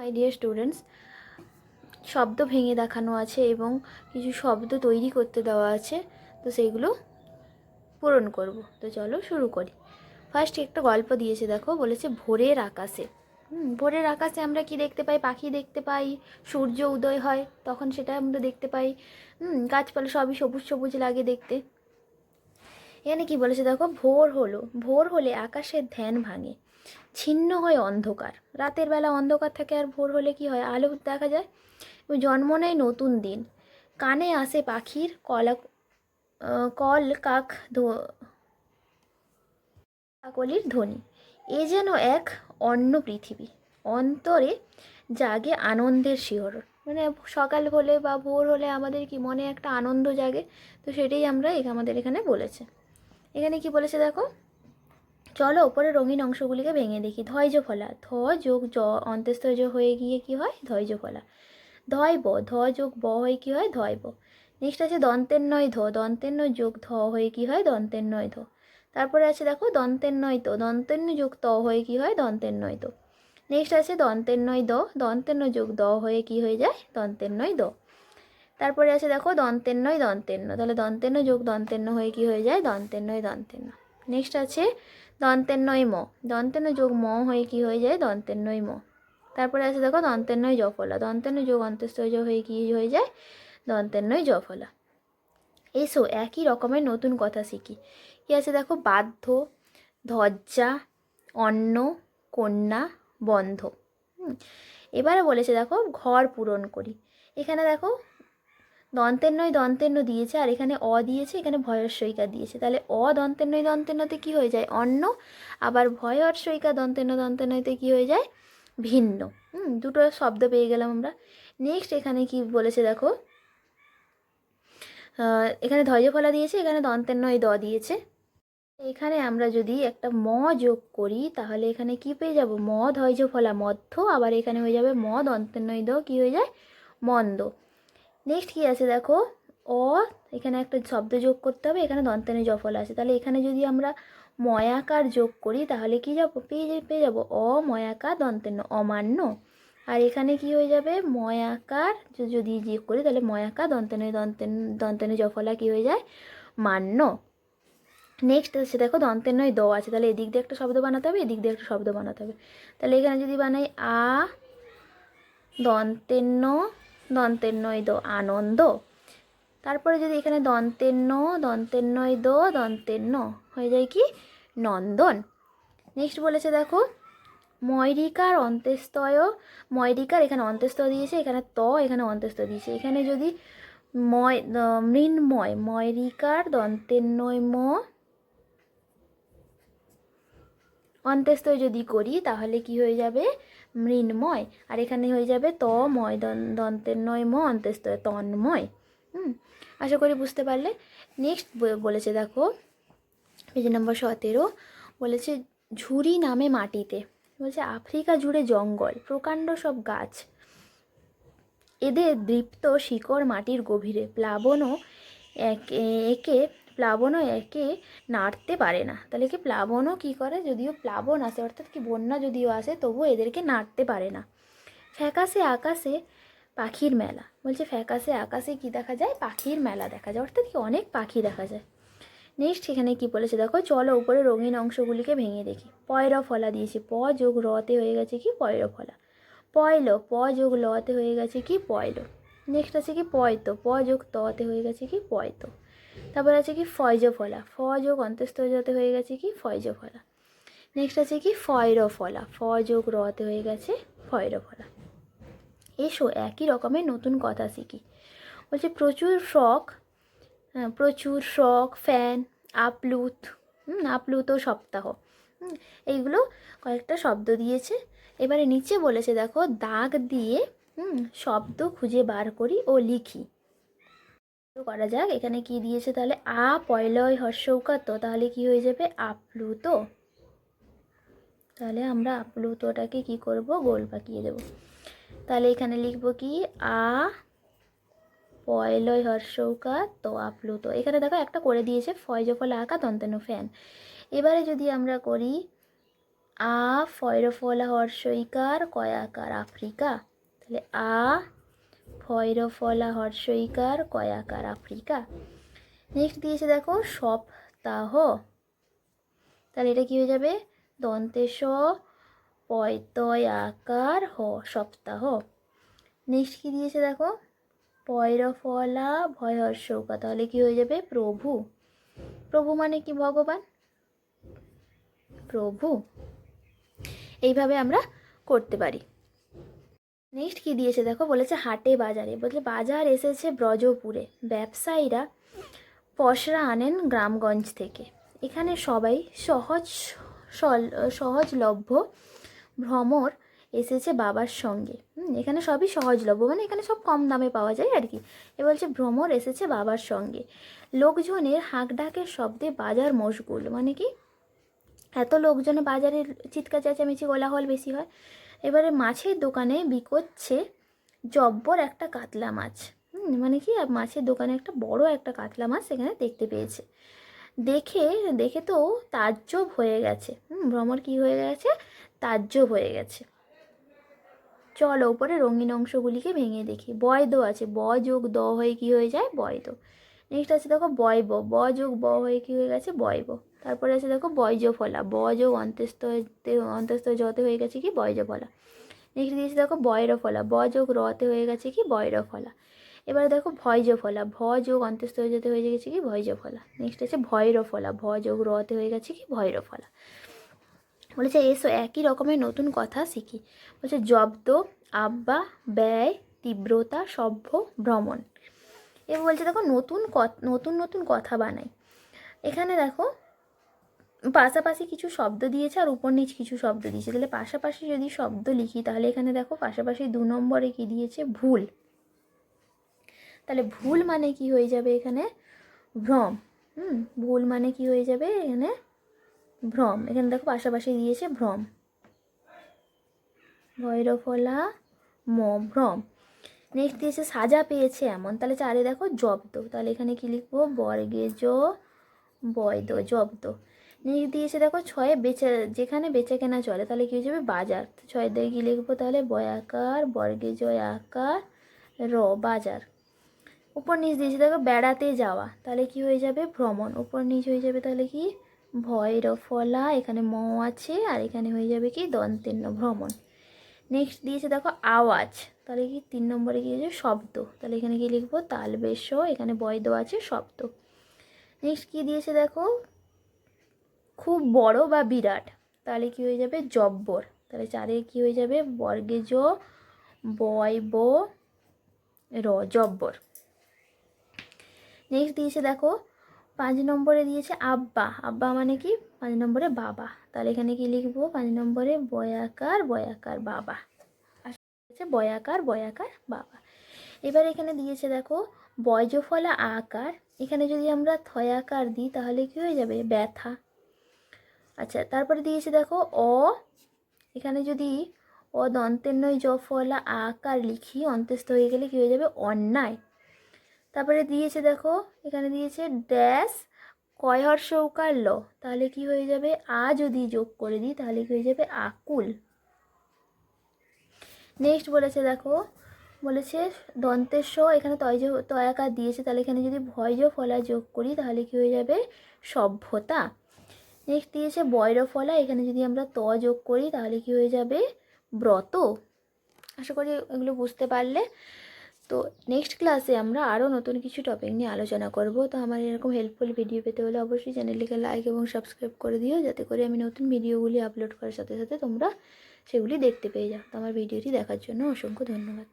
My dear students শব্দ ভেঙে দেখানো আছে এবং কিছু শব্দ তৈরি করতে দেওয়া আছে। তো সেইগুলো পূরণ করব। তো চলো শুরু করি। ফার্স্ট একটা গল্প দিয়েছে দেখো বলেছে ভোরের আকাশে। হুম, ভোরের আকাশে আমরা কি দেখতে পাই? পাখি দেখতে পাই সূর্য উদয় হয় তখন সেটা আমরা দেখতে পাই। হুম, গাছপালা সবই সবুজ সবুজ লাগে দেখতে। এখানে কি বলেছে দেখো ভোর হলো। ভোর হলে আকাশের ধ্যান ভাঙে। ছিন্ন হয় অন্ধকার। রাতের বেলা অন্ধকার থাকে আর ভোর হলে কি হয়? আলো দেখা যায়। জন্ম নেয় নতুন দিন। কানে আসে পাখির কলা কল কাক কাকলির ধ্বনি। এ যেন এক অন্য পৃথিবী। অন্তরে জাগে আনন্দের শিহরণ। মানে সকাল হলে বা ভোর হলে আমাদের কি মনে একটা আনন্দ জাগে? তো সেটাই আমরা আমাদের এখানে বলেছে। এখানে কি বলেছে দেখো? চলো ওপরে রঙিন অংশগুলিকে ভেঙে দেখি ধৈর্য ফলা ধ যোগ জ অন্ত্যস্ত জ হয়ে গিয়ে কি হয় ধৈর্য ফলা ধয় ব ধ যোগ ব হয়ে কি হয় ধয় ব নেক্সট আছে দন্তের নয় ধ দন্তের নয় যোগ ধ হয়ে কি হয় দন্তের নয় ধ তারপরে আছে দেখো দন্তের নয় তো দন্তের যোগ ত হয়ে কি হয় দন্তের নয় তো নেক্সট আছে দন্তের নয় দ দন্তের নয় যোগ দ হয়ে কি হয়ে যায় দন্তের নয় দ তারপরে আছে দেখো দন্তের নয় দন্তের ন তাহলে দন্তের যোগ দন্তের হয়ে কি হয়ে যায় দন্তের নয় দন্তের নেক্সট আছে দন্তের নয় ম। দন্তের নয় যোগ ম হয়ে কি হয়ে যায়? দন্তের নয় ম। তারপরে আছে দেখো, দন্তের নয় জফলা। দন্তের নয় যোগ অন্তস্থ হয়ে কি হয়ে যায়? দন্তের নয় জফলা। এসো, একই রকমের নতুন কথা শিখি। কি আছে দেখো? বাধ্য, ধজ্জা, অন্ন, কন্যা, বন্ধ। এবারে বলেছে দেখো, ঘর পূরণ করি। এখানে দেখো দন্তের নয়, দন্তের ন দিয়েছে। আর এখানে অ দিয়েছে, এখানে ভয়ের সইকা দিয়েছে। তাহলে অ দন্তের নয়, দন্তের নতে কী হয়ে যায়? অন্য আবার ভয়ের সইকা দন্তের ন দন্তের নয়তে কী হয়ে যায়? ভিন্ন। হুম, দুটো শব্দ পেয়ে গেলাম আমরা। নেক্সট এখানে কি বলেছে দেখো? এখানে ধৈর্য ফলা দিয়েছে, এখানে দন্তের নয়, দ দিয়েছে। এখানে আমরা যদি একটা ম যোগ করি, তাহলে এখানে কি পেয়ে যাব? ম ধৈর্য ফলা, মধ্য। আবার এখানে হয়ে যাবে ম, দন্তের নয়, দ কী হয়ে যায়? মন্দ। নেক্সট কী আছে দেখো? অ, এখানে একটা শব্দ যোগ করতে হবে, এখানে দন্তেনে জফল আছে। তাহলে এখানে যদি আমরা ময়াকার যোগ করি, তাহলে কি যাব? পেয়ে পেয়ে যাব। অ ময়াকার দন্তেন, অমান্য। আর এখানে কি হয়ে যাবে? ময়াকার যদি যোগ করি, তাহলে ময়াকার দন্তেনে, দন্তেন, দন্তেনে জফলা কি হয়ে যায়? মান্য। নেক্সট আছে দেখো দন্তের নয়, দ আছে। তাহলে এদিক দিয়ে একটা শব্দ বানাতে হবে, এদিক দিয়ে একটা শব্দ বানাতে হবে। তাহলে এখানে যদি বানাই আ দন্তের ন দন্তের নয় দো আনন্দ। তারপরে যদি এখানে দন্তের ন, দন্তের নয় দো দন্তের ন, হয়ে যায় কি? নন্দন। নেক্সট বলেছে দেখো ময়রিকার অন্ত্যস্তয় ময়রিকার এখানে অন্ত্যস্ত দিয়েছে, এখানে ত, এখানে অন্ত্যস্ত দিয়েছে। এখানে যদি ময় মৃন্ময় ময়রিকার দন্তের নয় ম অন্ত্যস্তয় যদি করি, তাহলে কি হয়ে যাবে? মৃন্ময়। আর এখানে হয়ে যাবে ত ময় দন- দন্তের নয় ম অন্ত্যস্তয় তন্ময়। হুম, আশা করি বুঝতে পারলে। নেক্সট বলেছে দেখো পেজ নম্বর সতেরো, বলেছে ঝুরি নামে মাটিতে। বলছে আফ্রিকা জুড়ে জঙ্গল, প্রকাণ্ড সব গাছ। এদের দৃপ্ত শিকড় মাটির গভীরে। প্লাবনও একে প্লাবনও একে নাড়তে পারে না। তাহলে কি প্লাবনও কী করে? যদিও প্লাবন আসে অর্থাৎ কি বন্যা যদিও আসে, তবুও এদেরকে নাড়তে পারে না। ফ্যাকাশে আকাশে পাখির মেলা। বলছে ফ্যাকাশে আকাশে কি দেখা যায়? পাখির মেলা দেখা যায়। অর্থাৎ কি অনেক পাখি দেখা যায়। নেক্সট এখানে কি বলেছে? দেখো, চলো উপরে রঙিন অংশগুলিকে ভেঙে দেখি। পয়র ফলা দিয়েছে। প যোগ রতে হয়ে গেছে কি? পয়র ফলা। পয়ল, প যোগ লতে হয়ে গেছে কি? পয়ল। নেক্সট আছে কি? পয়তো। প যোগ ততে হয়ে গেছে কি? পয়তো। তারপর আছে কি ফয়জ ফলা যোগ অন্তস্থ যাতে হয়ে গেছে কি ফয়জ ফলা নেক্সট আছে কি ফয়র ফলা যোগ রতে হয়ে গেছে ফয়র ফলা এসো একই রকমের নতুন কথা শিখি। বলছে প্রচুর ফ্রক হ্যাঁ, প্রচুর ফ্রক ফ্যান আপলুত আপলুত সপ্তাহ। এইগুলো কয়েকটা শব্দ দিয়েছে। এবারে নিচে বলেছে দেখো দাগ দিয়ে শব্দ খুঁজে বার করি ও লিখি। করা যাক। এখানে কি দিয়েছে তাহলে? আ, পয়লয় হর্ষৌকাত তাহলে কি হয়ে যাবে? আপ্লুত। তাহলে আমরা আপ্লুতটাকে কি করব? গোল পাকিয়ে দেব। তাহলে এখানে লিখব কি? আ, পয়লয় হর্ষৌকা তো আপ্লুত। এখানে দেখো একটা করে দিয়েছে ফয়জ ফল আঁকা দন্তেন ফ্যান। এবারে যদি আমরা করি, আ, ফয়রফলা, হর্ষইকার, কয়াকার, আফ্রিকা। তাহলে আ ফয়রফলা হর্ষইকার কয়াকার আফ্রিকা। নেক্সট দিয়েছে দেখো, সপ্তাহ। তাহলে এটা কি হয়ে যাবে? দন্তেশ পয়তয় আকার, হ, সপ্তাহ। নেক্সট কি দিয়েছে দেখো? পয়রফলা ভয়হর্ষৌকা তাহলে কি হয়ে যাবে? প্রভু। প্রভু মানে কি ভগবান? প্রভু। এইভাবে আমরা করতে পারি। নেক্সট কি দিয়েছে? দেখো, বলেছে হাটে বাজারে। বলছে, বাজার এসেছে ব্রজপুরে। ব্যবসায়ীরা পশরা আনেন গ্রামগঞ্জ থেকে। এখানে সবাই সহজ, সল- সহজলভ্য ভ্রমর এসেছে বাবার সঙ্গে। এখানে সবই সহজলভ্য। মানে এখানে সব কম দামে পাওয়া যায় আর কি। এ বলছে, ভ্রমর এসেছে বাবার সঙ্গে। লোকজনের হাঁকডাকের শব্দে বাজার মশগুল। মানে কি? এত লোকজনে বাজারে চিৎকার, চেঁচামেচি, কোলাহল বেশি হয়। এবারে মাছের দোকানে বিকোচ্ছে জব্বর একটা কাতলা মাছ। মানে কি মাছের দোকানে একটা বড় একটা কাতলা মাছ সেখানে দেখতে পেয়েছে। দেখে দেখে তো তাজ্জব হয়ে গেছে। হুম, ভ্রমর কি হয়ে গেছে? তাজ্জব হয়ে গেছে। চলো, ওপরে রঙিন অংশগুলিকে ভেঙে দেখি। বয়দ আছে। ব যোগ দ হয়ে কি হয়ে যায়? বয়দ নেক্সট আছে দেখো বয়ব ব। যোগ ব হয়ে কি হয়ে গেছে? বয়ব তারপরে আছে দেখো বয়জ ফলা। ব যোগ অন্তস্থ অন্তস্থ জতে হয়ে গেছে কি? বয়জ ফলা। নেক্সট দিয়েছে দেখো বয়র ফলা। ব যোগ রতে হয়ে গেছে কি? বয়র ফলা। এবার দেখো ভয়জ ফলা। ভ যোগ অন্তস্থ যেতে হয়ে গেছে কি? ভয়জ ফলা। নেক্সট আছে ভৈর ফলা। ভ যোগ রতে হয়ে গেছে কি? ভৈর ফলা। বলেছে এসো, একই রকমের নতুন কথা শিখি। বলছে, জব্দ, আব্বা, ব্যয়, তীব্রতা, সভ্য, ভ্রমণ। এবার বলছে, দেখো, নতুন নতুন নতুন কথা বানাই। এখানে দেখো, পাশাপাশি কিছু শব্দ দিয়েছে আর উপর নিচ কিছু শব্দ দিয়েছে। তাহলে পাশাপাশি যদি শব্দ লিখি, তাহলে এখানে দেখো, পাশাপাশি দু নম্বরে কি দিয়েছে? ভুল। তাহলে ভুল মানে কি হয়ে যাবে এখানে? ভ্রম। হুম, ভুল মানে কি হয়ে যাবে এখানে? ভ্রম। এখানে দেখো, পাশাপাশি দিয়েছে ভ্রম। ভৈরফলা ম, ভ্রম। নেক্সট দিয়েছে সাজা পেয়েছে এমন। তাহলে চারে দেখো জব্দ। তাহলে এখানে কি লিখব? বর্গে জ বৈদ জব্দ। নেক্সট দিয়েছে দেখো ছয়ে বেচা, যেখানে বেচা কেনা চলে, তাহলে কি হয়ে যাবে? বাজার। ছয় দিয়ে কি লিখব তাহলে? বয়াকার বর্গে জয় আকার, র, বাজার। উপর নিচ দিয়েছে দেখো বেড়াতে যাওয়া। তাহলে কি হয়ে যাবে? ভ্রমণ। উপর নিচ হয়ে যাবে তাহলে কি? ভয়ের ফলা এখানে ম আছে, আর এখানে হয়ে যাবে কি? দন্তেন্য ভ্রমণ। নেক্সট দিয়েছে দেখো আওয়াজ। তাহলে কি তিন নম্বরে কি হয়েছে? শব্দ। তাহলে এখানে কি লিখব? তাল বেশ এখানে বয়দ আছে, শব্দ। নেক্সট কি দিয়েছে দেখো? খুব বড় বা বিরাট, তাহলে কি হয়ে যাবে? জব্বর। তাহলে চারে কি হয়ে যাবে? বর্গে জ বয় ব র, জব্বর। নেক্সট দিয়েছে দেখো পাঁচ নম্বরে দিয়েছে আব্বা। আব্বা মানে কি? পাঁচ নম্বরে বাবা। তাহলে এখানে কি লিখব? পাঁচ নম্বরে বয়াকার বয়াকার বাবা। আছে বয়াকার বয়াকার বাবা। এবার এখানে দিয়েছে দেখো বয়জফলা আকার। এখানে যদি আমরা থয়াকার দিই, তাহলে কি হয়ে যাবে? ব্যথা। আচ্ছা তারপরে দিয়েছে দেখো, অ। এখানে যদি অ দন্তের নয় জ ফলা আকার লিখি অন্ত্যস্ত হয়ে গেলে কি হয়ে যাবে? অন্যায়। তারপরে দিয়েছে দেখো, এখানে দিয়েছে ড্যাশ কয় হর্ষৌকার ল তাহলে কি হয়ে যাবে? আ যদি যোগ করে দিই, তাহলে কি হয়ে যাবে? আকুল। নেক্সট বলেছে দেখো, বলেছে দন্তের স, এখানে তয়জ তয়াকার দিয়েছে, তাহলে এখানে যদি ভয়জ ফলা যোগ করি, তাহলে কি হয়ে যাবে? সভ্যতা। নেক্সট দিয়েছে বৈর ফলা এখানে যদি আমরা ত যোগ করি, তাহলে কি হয়ে যাবে? ব্রত। আশা করি এগুলো বুঝতে পারলে। তো নেক্সট ক্লাসে আমরা আরও নতুন কিছু টপিক নিয়ে আলোচনা করব। তো আমার এরকম হেল্পফুল ভিডিও পেতে হলে অবশ্যই চ্যানেলটিকে লাইক এবং সাবস্ক্রাইব করে দিও। যাতে করে আমি নতুন ভিডিওগুলি আপলোড করার সাথে সাথে তোমরা সেগুলি দেখতে পেয়ে যাও। তো আমার ভিডিওটি দেখার জন্য অসংখ্য ধন্যবাদ।